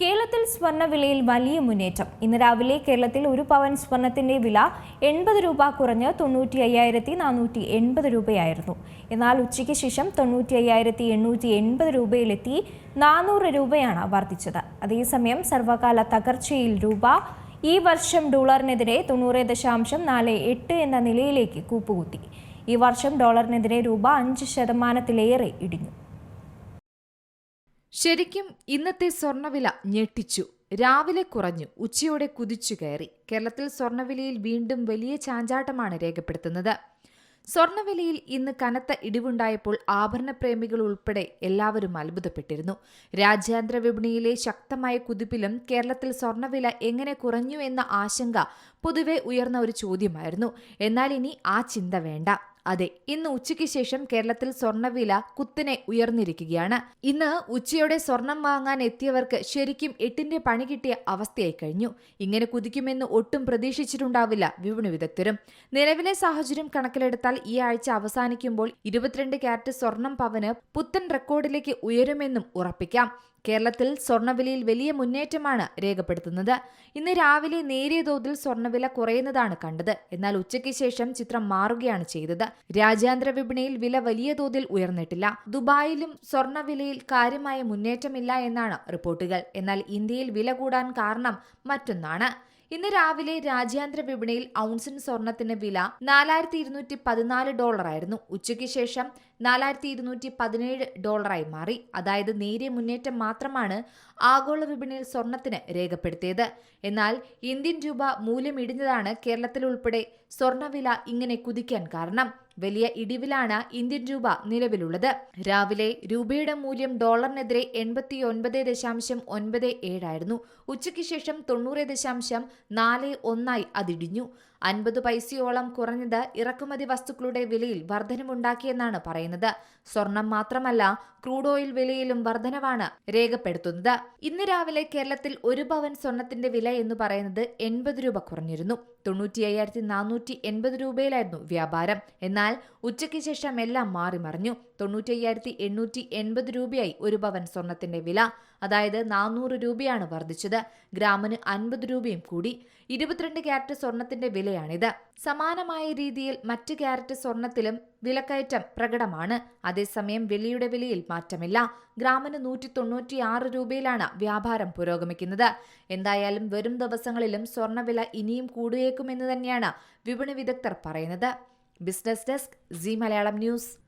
കേരളത്തിൽ സ്വർണവിലയിൽ വലിയ മുന്നേറ്റം. ഇന്ന് രാവിലെ കേരളത്തിൽ ഒരു പവൻ സ്വർണത്തിന്റെ വില എൺപത് രൂപ കുറഞ്ഞ് തൊണ്ണൂറ്റി അയ്യായിരത്തി നാനൂറ്റി എൺപത് രൂപയായിരുന്നു. എന്നാൽ ഉച്ചയ്ക്ക് ശേഷം തൊണ്ണൂറ്റി അയ്യായിരത്തി എണ്ണൂറ്റി എൺപത് രൂപയിലെത്തി നാനൂറ് രൂപയാണ് വർദ്ധിച്ചത്. അതേസമയം സർവകാല തകർച്ചയിൽ രൂപ ഈ വർഷം ഡോളറിനെതിരെ തൊണ്ണൂറ് ദശാംശം നാല് എട്ട് എന്ന നിലയിലേക്ക് കൂപ്പുകുത്തി. ഈ വർഷം ഡോളറിനെതിരെ രൂപ അഞ്ച് ശതമാനത്തിലേറെ ഇടിഞ്ഞു. ശരിക്കും ഇന്നത്തെ സ്വർണവില ഞെട്ടിച്ചു. രാവിലെ കുറഞ്ഞു. ഉച്ചയോടെ കുതിച്ചു കയറി. കേരളത്തിൽ സ്വർണവിലയിൽ വീണ്ടും വലിയ ചാഞ്ചാട്ടമാണ് രേഖപ്പെടുത്തുന്നത്. സ്വർണവിലയിൽ ഇന്ന് കനത്ത ഇടിവുണ്ടായപ്പോൾ ആഭരണ പ്രേമികൾ ഉൾപ്പെടെ എല്ലാവരും അത്ഭുതപ്പെട്ടിരുന്നു. രാജ്യാന്തര വിപണിയിലെ ശക്തമായ കുതിപ്പിലും കേരളത്തിൽ സ്വർണവില എങ്ങനെ കുറഞ്ഞു എന്ന ആശങ്ക പൊതുവെ ഉയർന്ന ഒരു ചോദ്യമായിരുന്നു. എന്നാൽ ഇനി ആ ചിന്ത വേണ്ട. അതെ ഇന്ന് ഉച്ചയ്ക്ക് ശേഷം കേരളത്തിൽ സ്വർണവില കുത്തിനെ ഉയർന്നിരിക്കുകയാണ്. ഇന്ന് ഉച്ചയോടെ സ്വർണം വാങ്ങാൻ എത്തിയവർക്ക് ശരിക്കും എട്ടിന്റെ പണി കിട്ടിയ അവസ്ഥയായി കഴിഞ്ഞു. ഇങ്ങനെ കുതിക്കുമെന്ന് ഒട്ടും പ്രതീക്ഷിച്ചിട്ടുണ്ടാവില്ല വിപണി വിദഗ്ധരും. നിലവിലെ സാഹചര്യം കണക്കിലെടുത്താൽ ഈ ആഴ്ച അവസാനിക്കുമ്പോൾ ഇരുപത്തിരണ്ട് ക്യാരറ്റ് സ്വർണം പവന് പുത്തൻ റെക്കോർഡിലേക്ക് ഉയരുമെന്നും ഉറപ്പിക്കാം. കേരളത്തിൽ സ്വർണവിലയിൽ വലിയ മുന്നേറ്റമാണ് രേഖപ്പെടുത്തുന്നത്. ഇന്ന് രാവിലെ നേരിയ തോതിൽ സ്വർണവില കുറയുന്നതാണ് കണ്ടത്. എന്നാൽ ഉച്ചയ്ക്ക് ശേഷം ചിത്രം മാറുകയാണ് ചെയ്തത്. രാജ്യാന്തര വിപണിയിൽ വില വലിയ തോതിൽ ഉയർന്നിട്ടില്ല. ദുബായിലും സ്വർണവിലയിൽ കാര്യമായ മുന്നേറ്റമില്ല എന്നാണ് റിപ്പോർട്ടുകൾ. എന്നാൽ ഇന്ത്യയിൽ വില കൂടാൻ കാരണം മറ്റൊന്നാണ്. ഇന്ന് രാവിലെ രാജ്യാന്തര വിപണിയിൽ ഔൺസിന് സ്വർണത്തിന് വില നാലായിരത്തി ഇരുന്നൂറ്റി പതിനാല് ഡോളറായിരുന്നു. ഉച്ചയ്ക്ക് ശേഷം നാലായിരത്തി ഇരുന്നൂറ്റി പതിനേഴ് ഡോളറായി മാറി. അതായത് നേരിയ മുന്നേറ്റം മാത്രമാണ് ആഗോള വിപണിയിൽ സ്വർണത്തിന് രേഖപ്പെടുത്തിയത്. എന്നാൽ ഇന്ത്യൻ രൂപ മൂല്യമിടിഞ്ഞതാണ് കേരളത്തിൽ ഉൾപ്പെടെ സ്വർണവില ഇങ്ങനെ കുതിക്കാൻ കാരണം. വലിയ ഇടിവിലാണ് ഇന്ത്യൻ രൂപ നിലവിലുള്ളത്. രാവിലെ രൂപയുടെ മൂല്യം ഡോളറിനെതിരെ എൺപത്തി ഒൻപത് ദശാംശം ഒൻപത് ഏഴായിരുന്നു. ഉച്ചയ്ക്ക് ശേഷം തൊണ്ണൂറ് ദശാംശം നാല് ഒന്നായി അതിടിഞ്ഞു. അൻപത് പൈസയോളം കുറഞ്ഞത് ഇറക്കുമതി വസ്തുക്കളുടെ വിലയിൽ വർധനമുണ്ടാക്കിയെന്നാണ് പറയുന്നത്. സ്വർണം മാത്രമല്ല ക്രൂഡ് ഓയിൽ വിലയിലും വർധനവാണ് രേഖപ്പെടുത്തുന്നത്. ഇന്ന് രാവിലെ കേരളത്തിൽ ഒരു പവൻ സ്വർണത്തിന്റെ വില എന്ന് പറയുന്നത് എൺപത് രൂപ കുറഞ്ഞിരുന്നു. തൊണ്ണൂറ്റി അയ്യായിരത്തി നാനൂറ്റി എൺപത് രൂപയിലായിരുന്നു വ്യാപാരം. എന്നാൽ ഉച്ചയ്ക്ക് ശേഷം എല്ലാം മാറിമറിഞ്ഞു. തൊണ്ണൂറ്റി അയ്യായിരത്തി എണ്ണൂറ്റി എൺപത് രൂപയായി ഒരു പവൻ സ്വർണത്തിന്റെ വില. അതായത് നാനൂറ് രൂപയാണ് വർദ്ധിച്ചത്. ഗ്രാമിന് അൻപത് രൂപയും കൂടി. ഇരുപത്തിരണ്ട് ക്യാരറ്റ് സ്വർണത്തിന്റെ വിലയാണിത്. സമാനമായ രീതിയിൽ മറ്റ് ക്യാരറ്റ് സ്വർണത്തിലും വിലക്കയറ്റം പ്രകടമാണ്. അതേസമയം വെള്ളിയുടെ വിലയിൽ മാറ്റമില്ല. ഗ്രാമിന് നൂറ്റി തൊണ്ണൂറ്റി ആറ് രൂപയിലാണ് വ്യാപാരം പുരോഗമിക്കുന്നത്. എന്തായാലും വരും ദിവസങ്ങളിലും സ്വർണവില ഇനിയും കൂടിയേക്കുമെന്ന് തന്നെയാണ് വിപണി വിദഗ്ധർ പറയുന്നത്. Business desk C Malayalam news.